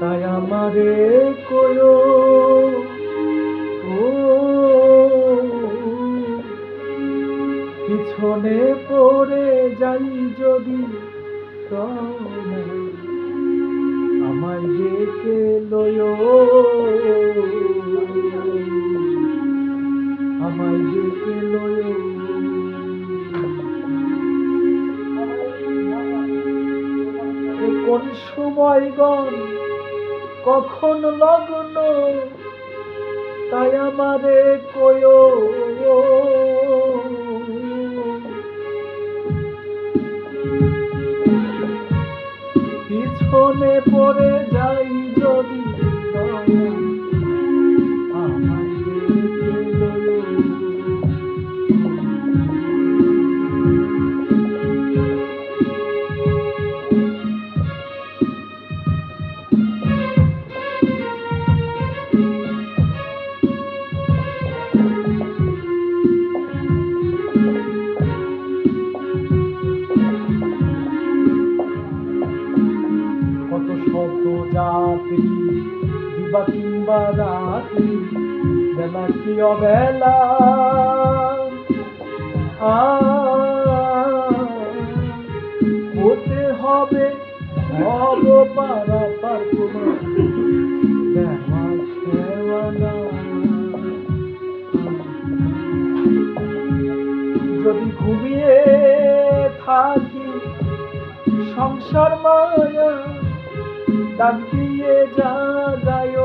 তাই আমারে কয়ো পিছনে যাই যদি আমায় ডেকে লয় কোন কখন লগ্ন তাই আমারে কয়। পিছনে পড়ে যাই কিংবা বেলা কি অবেলা হতে হবে হব পারা পার তোমার যদি ঘুমিয়ে থাকি, সংসার মায়া ডাক দিয়ে জাগায়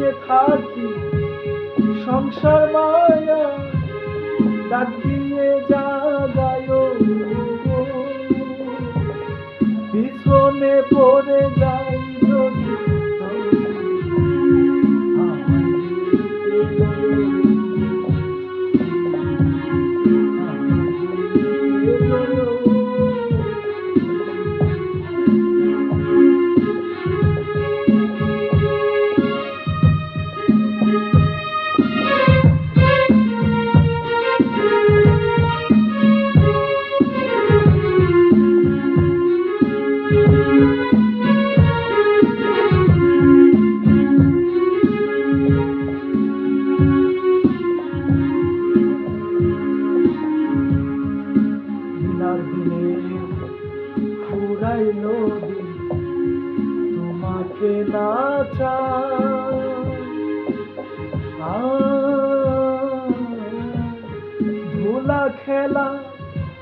ঘুমিয়ে থাকি সংসার মায়া ডাক দিয়ে জাগায় পিছনে পড়ে যাই তোমাকে না ধুলা খেলা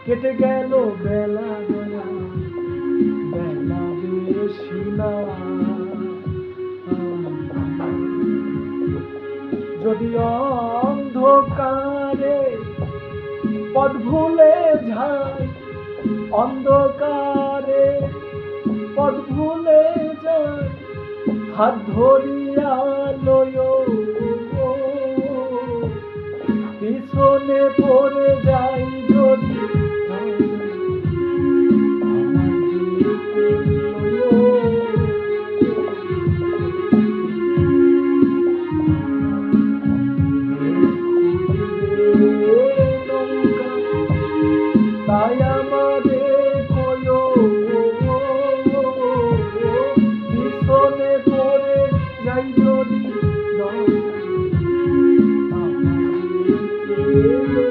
কেটে গেল বেলা বেলা বেলা বেশি না। যদি অন্ধকারে পথ ভুলে যায়, অন্ধকারে পথ ভুলে হাত ধরিয়া লয় পিছনে পড়ে you.